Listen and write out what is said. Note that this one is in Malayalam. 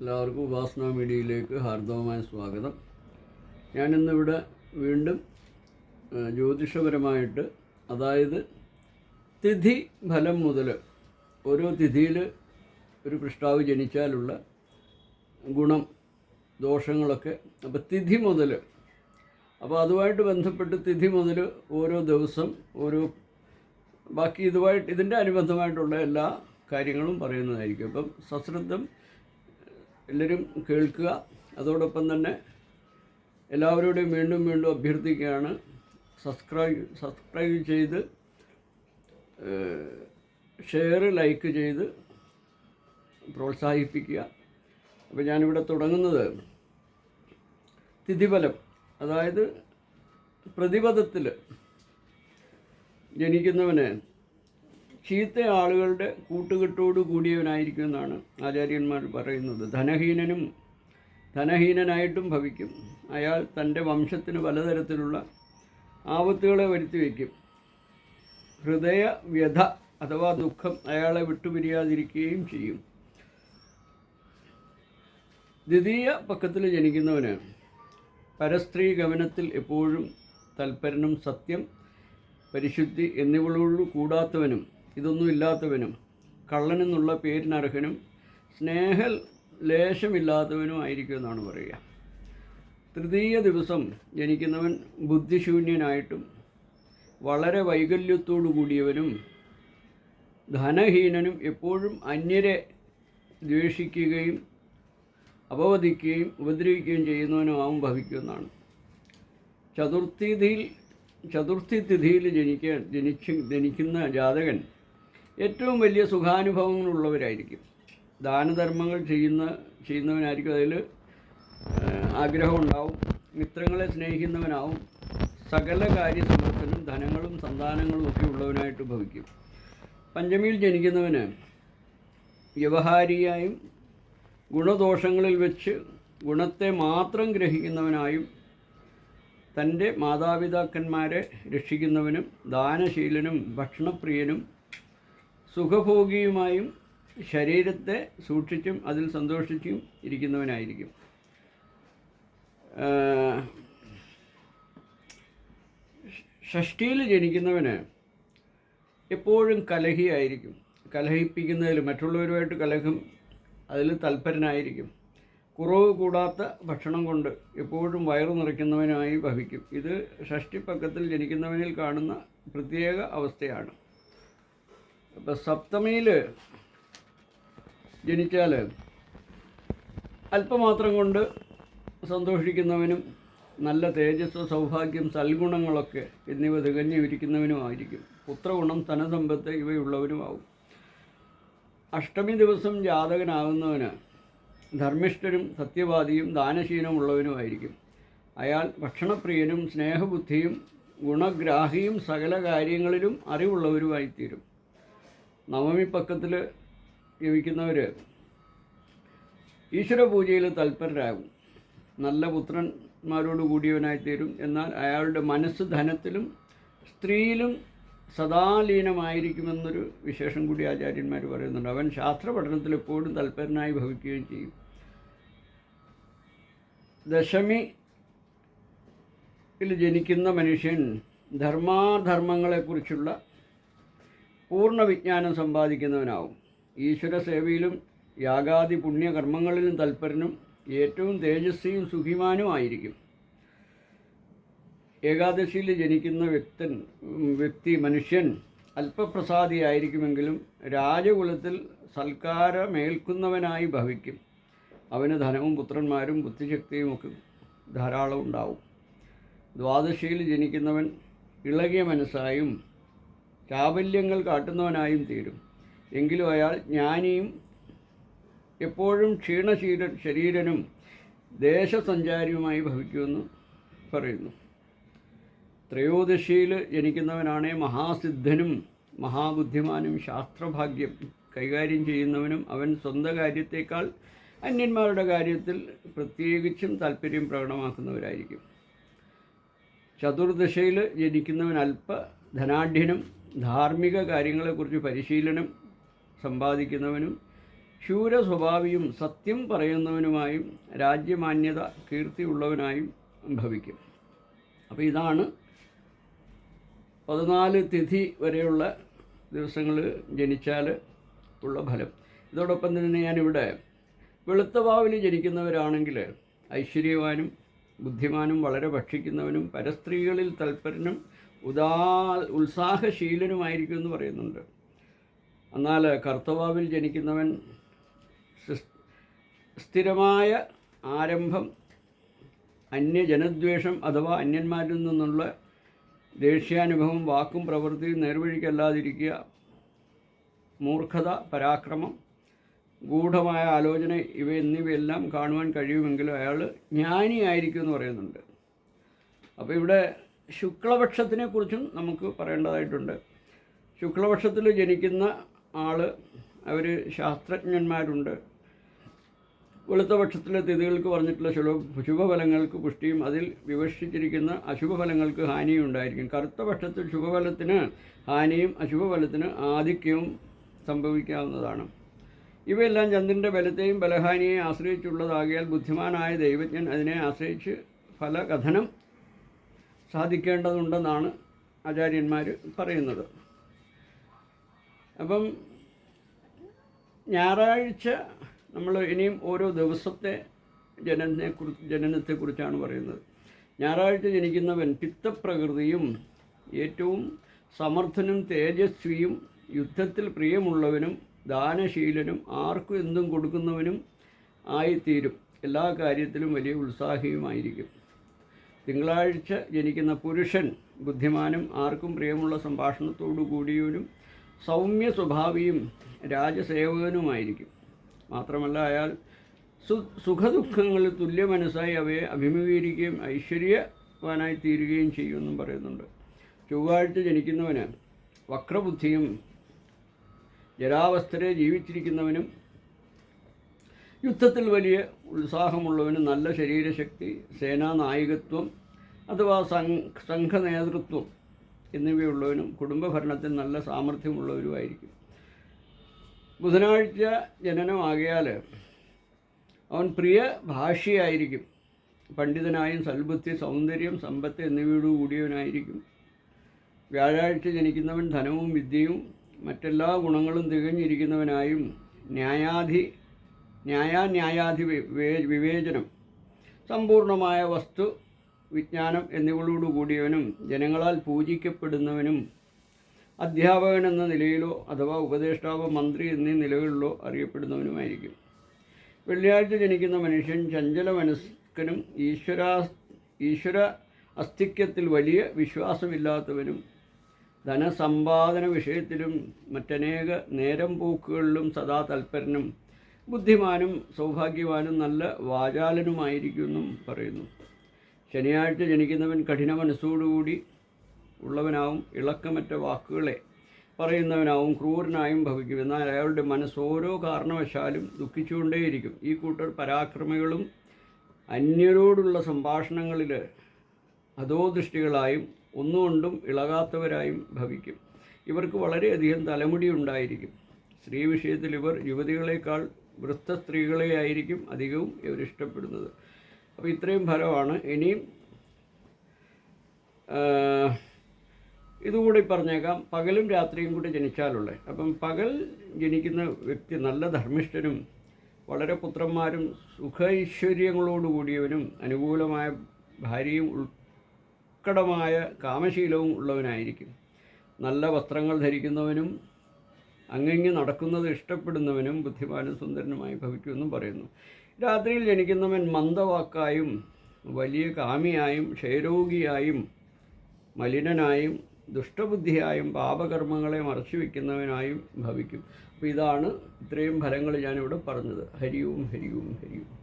എല്ലാവർക്കും ഉപാസന മീഡിയയിലേക്ക് ഹാർദവമായ സ്വാഗതം. ഞാനിന്നിവിടെ വീണ്ടും ജ്യോതിഷപരമായിട്ട് അതായത് തിഥി ഫലം മുതൽ ഓരോ തിഥിയിൽ ഒരു പൃഷ്ടാവ് ജനിച്ചാലുള്ള ഗുണം ദോഷങ്ങളൊക്കെ അപ്പോൾ തിഥി മുതൽ അപ്പോൾ അതുമായിട്ട് ബന്ധപ്പെട്ട് തിഥി മുതൽ ഓരോ ദിവസം ഓരോ ബാക്കി ഇതുമായിട്ട് ഇതിന്റെ അനുബന്ധമായിട്ടുള്ള എല്ലാ കാര്യങ്ങളും പറയുന്നതായിരിക്കും. അപ്പം സശ്രദ്ധം എല്ലാവരും കേൾക്കുക. അതോടൊപ്പം തന്നെ എല്ലാവരോടും വീണ്ടും വീണ്ടും അഭ്യർത്ഥിക്കുകയാണ്. സബ്സ്ക്രൈബ് സബ്സ്ക്രൈബ് ചെയ്ത് ഷെയർ ലൈക്ക് ചെയ്ത് പ്രോത്സാഹിപ്പിക്കുക. അപ്പോൾ ഞാനിവിടെ തുടങ്ങുന്നത് തിഥിഫലം അതായത് പ്രതിപദത്തിൽ ജനിക്കുന്നവന് ചീത്ത ആളുകളുടെ കൂട്ടുകെട്ടോട് കൂടിയവനായിരിക്കും എന്നാണ് ആചാര്യന്മാർ പറയുന്നത്. ധനഹീനനും ധനഹീനനായിട്ടും ഭവിക്കും. അയാൾ തന്റെ വംശത്തിന് പലതരത്തിലുള്ള ആപത്തുകളെ വരുത്തി വയ്ക്കും ഹൃദയ വ്യഥ അഥവാ ദുഃഖം അയാളെ വിട്ടുപിരിയാതിരിക്കുകയും ചെയ്യും. ദ്വിതീയ പക്കത്തിൽ ജനിക്കുന്നവന് പരസ്ത്രീ ഗമനത്തിൽ എപ്പോഴും തൽപരനും സത്യം പരിശുദ്ധി എന്നിവളോട് കൂടാത്തവനും ഇതൊന്നും ഇല്ലാത്തവനും കള്ളനെന്നുള്ള പേരിനർഹനും സ്നേഹ ലേശമില്ലാത്തവനും ആയിരിക്കും എന്നാണ് പറയുക. തൃതീയ ദിവസം ജനിക്കുന്നവൻ ബുദ്ധിശൂന്യനായിട്ടും വളരെ വൈകല്യത്തോടു കൂടിയവനും ധനഹീനനും എപ്പോഴും അന്യരെ ദ്വേഷിക്കുകയും അപവദിക്കുകയും ഉപദ്രവിക്കുകയും ചെയ്യുന്നവനുമാവും ഭവിക്കുമെന്നാണ് ചതുർത്ഥിതിയിൽ ചതുർത്ഥി തിഥിയിൽ ജനിക്ക ജനിച്ച് ജനിക്കുന്ന ജാതകൻ ഏറ്റവും വലിയ സുഖാനുഭവങ്ങളുള്ളവരായിരിക്കും. ദാനധർമ്മങ്ങൾ ചെയ്യുന്ന ചെയ്യുന്നവനായിരിക്കും അതിൽ ആഗ്രഹമുണ്ടാവും മിത്രങ്ങളെ സ്നേഹിക്കുന്നവനാവും സകല കാര്യസമർത്ഥനും ധനങ്ങളും സന്താനങ്ങളും ഒക്കെ ഉള്ളവനായിട്ട് ഭവിക്കും. പഞ്ചമിയിൽ ജനിക്കുന്നവന് വ്യവഹാരിയായും ഗുണദോഷങ്ങളിൽ വെച്ച് ഗുണത്തെ മാത്രം ഗ്രഹിക്കുന്നവനായും തന്റെ മാതാപിതാക്കന്മാരെ രക്ഷിക്കുന്നവനും ദാനശീലനും ഭക്ഷണപ്രിയനും സുഖഭോഗിയുമായും ശരീരത്തെ സൂക്ഷിച്ചും അതിൽ സന്തോഷിച്ചും ഇരിക്കുന്നവനായിരിക്കും. ഷഷ്ടിയിൽ ജനിക്കുന്നവന് എപ്പോഴും കലഹിയായിരിക്കും. കലഹിപ്പിക്കുന്നതിൽ മറ്റുള്ളവരുമായിട്ട് കലഹം അതിൽ തൽപരനായിരിക്കും. കുറവ് കൂടാത്ത ഭക്ഷണം കൊണ്ട് എപ്പോഴും വയറു നിറയ്ക്കുന്നവനായി ഭവിക്കും. ഇത് ഷഷ്ടിപ്പക്കത്തിൽ ജനിക്കുന്നവനിൽ കാണുന്ന പ്രത്യേക അവസ്ഥയാണ്. അപ്പം സപ്തമിയിൽ ജനിച്ചാൽ അല്പമാത്രം കൊണ്ട് സന്തോഷിക്കുന്നവനും നല്ല തേജസ് സൗഭാഗ്യം സൽഗുണങ്ങളൊക്കെ എന്നിവ തികഞ്ഞിരിക്കുന്നവനുമായിരിക്കും. പുത്രഗുണം ധനസമ്പത്ത് ഇവയുള്ളവനുമാവും അഷ്ടമി ദിവസം ജാതകനാകുന്നവന് ധർമ്മിഷ്ഠനും സത്യവാദിയും ദാനശീലമുള്ളവനുമായിരിക്കും. അയാൾ ഭക്ഷണപ്രിയനും സ്നേഹബുദ്ധിയും ഗുണഗ്രാഹിയും സകല കാര്യങ്ങളിലും അറിവുള്ളവരുമായിത്തീരും. നവമി പക്കത്തിൽ ജപിക്കുന്നവർ ഈശ്വര പൂജയിൽ തൽപരരാകും. നല്ല പുത്രന്മാരോട് കൂടിയവനായിത്തീരും എന്നാൽ അയാളുടെ മനസ്സ് ധനത്തിലും സ്ത്രീയിലും സദാലീനമായിരിക്കുമെന്നൊരു വിശേഷം കൂടി ആചാര്യന്മാർ പറയുന്നുണ്ട്. അവൻ ശാസ്ത്ര പഠനത്തിൽ എപ്പോഴും തൽപരനായി ഭവിക്കുകയും ചെയ്യും. ദശമി ജനിക്കുന്ന മനുഷ്യൻ ധർമാധർമ്മങ്ങളെക്കുറിച്ചുള്ള പൂർണ വിജ്ഞാനം സമ്പാദിക്കുന്നവനാവും. ഈശ്വര സേവയിലും യാഗാദി പുണ്യകർമ്മങ്ങളിലും തൽപരനും ഏറ്റവും തേജസ്വിയും സുഖിമാനുമായിരിക്കും ഏകാദശിയിൽ ജനിക്കുന്ന വ്യക്തൻ വ്യക്തി മനുഷ്യൻ അല്പപ്രസാദിയായിരിക്കുമെങ്കിലും രാജകുലത്തിൽ സൽക്കാരമേൽക്കുന്നവനായി ഭവിക്കും. അവന് ധനവും പുത്രന്മാരും ബുദ്ധിശക്തിയും ഒക്കെ ധാരാളം ഉണ്ടാവും. ദ്വാദശിയിൽ ജനിക്കുന്നവൻ ഇളകിയ മനസ്സായും ചാബല്യങ്ങൾ കാട്ടുന്നവനായും തീരും. എങ്കിലും അയാൾ ജ്ഞാനിയും എപ്പോഴും ക്ഷീണശീല ശരീരനും ദേശസഞ്ചാരിയുമായി ഭവിക്കുമെന്ന് പറയുന്നു. ത്രയോദശിയിൽ ജനിക്കുന്നവനാണ് മഹാസിദ്ധനും മഹാബുദ്ധിമാനും ശാസ്ത്രഭാഗ്യം കൈകാര്യം ചെയ്യുന്നവനും അവൻ സ്വന്തം കാര്യത്തേക്കാൾ അന്യന്മാരുടെ കാര്യത്തിൽ പ്രത്യേകിച്ചും താല്പര്യം പ്രകടമാക്കുന്നവരായിരിക്കും. ചതുർദശയിൽ ജനിക്കുന്നവൻ അല്പ ധനാഢ്യനും ധാർമ്മിക കാര്യങ്ങളെക്കുറിച്ച് പരിശീലനം സമ്പാദിക്കുന്നവനും ശൂര സ്വഭാവിയും സത്യം പറയുന്നവനുമായും രാജ്യമാന്യത കീർത്തിയുള്ളവനായും ഭവിക്കും. അപ്പോൾ ഇതാണ് പതിനാല് തിഥി വരെയുള്ള ദിവസങ്ങൾ ജനിച്ചാൽ ഉള്ള ഫലം. ഇതോടൊപ്പം തന്നെ ഞാനിവിടെ വെളുത്ത ഭാവിൽ ജനിക്കുന്നവരാണെങ്കിൽ ഐശ്വര്യവാനും ബുദ്ധിമാനും വളരെ ഭക്ഷിക്കുന്നവനും പരസ്ത്രീകളിൽ തൽപരനും ഉദാ ഉത്സാഹശീലനുമായിരിക്കും എന്ന് പറയുന്നുണ്ട്. എന്നാൽ കർത്തവാവിൽ ജനിക്കുന്നവൻ സ്ഥിരമായ ആരംഭം അന്യജനദ്വേഷം അഥവാ അന്യന്മാരിൽ നിന്നുള്ള ദേഷ്യാനുഭവം വാക്കും പ്രവൃത്തിയും നേർവഴിക്കല്ലാതിരിക്കുക മൂർഖത പരാക്രമം ഗൂഢമായ ആലോചന ഇവ എന്നിവയെല്ലാം കാണുവാൻ കഴിയുമെങ്കിലും അയാൾ ജ്ഞാനിയായിരിക്കും എന്ന് പറയുന്നുണ്ട്. അപ്പോൾ ഇവിടെ ശുക്ലപക്ഷത്തിനെ കുറിച്ചും നമുക്ക് പറയേണ്ടതായിട്ടുണ്ട്. ശുക്ലപക്ഷത്തിൽ ജനിക്കുന്ന ആൾ അവർ ശാസ്ത്രജ്ഞന്മാരുണ്ട്. വെളുത്ത പക്ഷത്തിലെ തിഥികൾക്ക് പറഞ്ഞിട്ടുള്ള ശുഭ ശുഭഫലങ്ങൾക്ക് പുഷ്ടിയും അതിൽ വിവക്ഷിച്ചിരിക്കുന്ന അശുഭഫലങ്ങൾക്ക് ഹാനിയും ഉണ്ടായിരിക്കും. കറുത്ത പക്ഷത്തിൽ ശുഭഫലത്തിന് ഹാനിയും അശുഭഫലത്തിന് ആധിക്യവും സംഭവിക്കാവുന്നതാണ്. ഇവയെല്ലാം ചന്ദ്രന്റെ ബലത്തെയും ബലഹാനിയെയും ആശ്രയിച്ചുള്ളതാകിയാൽ ബുദ്ധിമാനായ ദൈവജ്ഞൻ അതിനെ ആശ്രയിച്ച് ഫലകഥനം സാധിക്കേണ്ടതുണ്ടെന്നാണ് ആചാര്യന്മാർ പറയുന്നത്. അപ്പം ഞായറാഴ്ച നമ്മൾ ഇനിയും ഓരോ ദിവസത്തെ ജനനെ കുറിച്ച് ജനനത്തെക്കുറിച്ചാണ് പറയുന്നത്. ഞായറാഴ്ച ജനിക്കുന്നവൻ പിത്തപ്രകൃതിയും ഏറ്റവും സമർത്ഥനും തേജസ്വിയും യുദ്ധത്തിൽ പ്രിയമുള്ളവനും ദാനശീലനും ആർക്കും എന്തും കൊടുക്കുന്നവനും ആയിത്തീരും. എല്ലാ കാര്യത്തിലും വലിയ ഉത്സാഹിയുമായിരിക്കും. തിങ്കളാഴ്ച ജനിക്കുന്ന പുരുഷൻ ബുദ്ധിമാനും ആർക്കും പ്രിയമുള്ള സംഭാഷണത്തോടു കൂടിയവനും സൗമ്യ സ്വഭാവിയും രാജസേവകനുമായിരിക്കും. മാത്രമല്ല അയാൾ സു സുഖദുഃഖങ്ങളിൽ തുല്യ മനസ്സായി അവയെ അഭിമുഖീകരിക്കുകയും ഐശ്വര്യവാനായി തീരുകയും ചെയ്യുമെന്നും പറയുന്നുണ്ട്. ചൊവ്വാഴ്ച ജനിക്കുന്നവന് വക്രബുദ്ധിയും ജരാവസ്ഥരെ ജീവിച്ചിരിക്കുന്നവനും യുദ്ധത്തിൽ വലിയ ഉത്സാഹമുള്ളവന് നല്ല ശരീരശക്തി സേനാ നായകത്വം അഥവാ സംഘ നേതൃത്വം എന്നിവയുള്ളവനും കുടുംബഭരണത്തിൽ നല്ല സാമർഥ്യമുള്ളവരുമായിരിക്കും. ബുധനാഴ്ച ജനനമാകിയാൽ അവൻ പ്രിയ ഭാഷയായിരിക്കും. പണ്ഡിതനായും സൽബുദ്ധി സൗന്ദര്യം സമ്പത്ത് എന്നിവയോട് കൂടിയവനായിരിക്കും. വ്യാഴാഴ്ച ജനിക്കുന്നവൻ ധനവും വിദ്യയും മറ്റെല്ലാ ഗുണങ്ങളും തികഞ്ഞിരിക്കുന്നവനായും ന്യായാധി ന്യായാന്യായാധി വിവേ- വിവേചനം. സമ്പൂർണമായ വസ്തു വിജ്ഞാനം എന്നിവളോടുകൂടിയവനും ജനങ്ങളാൽ പൂജിക്കപ്പെടുന്നവനും അധ്യാപകൻ എന്ന നിലയിലോ അഥവാ ഉപദേഷ്ടാവ് മന്ത്രി എന്നീ നിലകളിലോ അറിയപ്പെടുന്നവനുമായിരിക്കും. വെള്ളിയാഴ്ച ജനിക്കുന്ന മനുഷ്യൻ ചഞ്ചല മനസ്കനും ഈശ്വര ഈശ്വര അസ്തിക്യത്തിൽ വലിയ വിശ്വാസമില്ലാത്തവനും ധനസമ്പാദന വിഷയത്തിലും മറ്റനേക നേരം പോക്കുകളിലും സദാ തൽപരനും ബുദ്ധിമാനും സൗഭാഗ്യവാനും നല്ല വാചാലനുമായിരിക്കുമെന്നും പറയുന്നു. ശനിയാഴ്ച ജനിക്കുന്നവൻ കഠിന മനസ്സോടുകൂടി ഉള്ളവനാവും ഇളക്കമറ്റ വാക്കുകളെ പറയുന്നവനാവും ക്രൂരനായും ഭവിക്കും. എന്നാൽ അയാളുടെ മനസ്സ് ഓരോ കാരണവശാലും ദുഃഖിച്ചുകൊണ്ടേയിരിക്കും. ഈ കൂട്ടർ പരാക്രമികളും അന്യരോടുള്ള സംഭാഷണങ്ങളിൽ അധോദൃഷ്ടികളായും ഒന്നുകൊണ്ടും ഇളകാത്തവരായും ഭവിക്കും. ഇവർക്ക് വളരെയധികം തലമുടി ഉണ്ടായിരിക്കും. സ്ത്രീ വിഷയത്തിൽ ഇവർ യുവതികളെക്കാൾ വൃദ്ധ സ്ത്രീകളെയായിരിക്കും അധികവും ഇവർ ഇഷ്ടപ്പെടുന്നത്. അപ്പോൾ ഇത്രയും ഫലമാണ്. ഇനിയും ഇതുകൂടി പറഞ്ഞേക്കാം. പകലും രാത്രിയും കൂടി ജനിച്ചാലുള്ളത് അപ്പം പകൽ ജനിക്കുന്ന വ്യക്തി നല്ല ധർമ്മിഷ്ഠനും വളരെ പുത്രന്മാരും സുഖൈശ്വര്യങ്ങളോടുകൂടിയവനും അനുകൂലമായ ഭാര്യയും ഉൾക്കടമായ കാമശീലവും ഉള്ളവനായിരിക്കും. നല്ല വസ്ത്രങ്ങൾ ധരിക്കുന്നവനും അങ്ങിങ്ങ് നടക്കുന്നത് ഇഷ്ടപ്പെടുന്നവനും ബുദ്ധിമാനും സുന്ദരനുമായി ഭവിക്കുമെന്നും പറയുന്നു. രാത്രിയിൽ ജനിക്കുന്നവൻ മന്ദവാക്കായും വലിയ കാമിയായും ക്ഷയരോഗിയായും മലിനനായും ദുഷ്ടബുദ്ധിയായും പാപകർമ്മങ്ങളെ മറച്ചു വയ്ക്കുന്നവനായും ഭവിക്കും. അപ്പോൾ ഇതാണ് ഇത്രയും ഫലങ്ങൾ ഞാനിവിടെ പറഞ്ഞത്. ഹരിയും ഹരിയും ഹരിയും.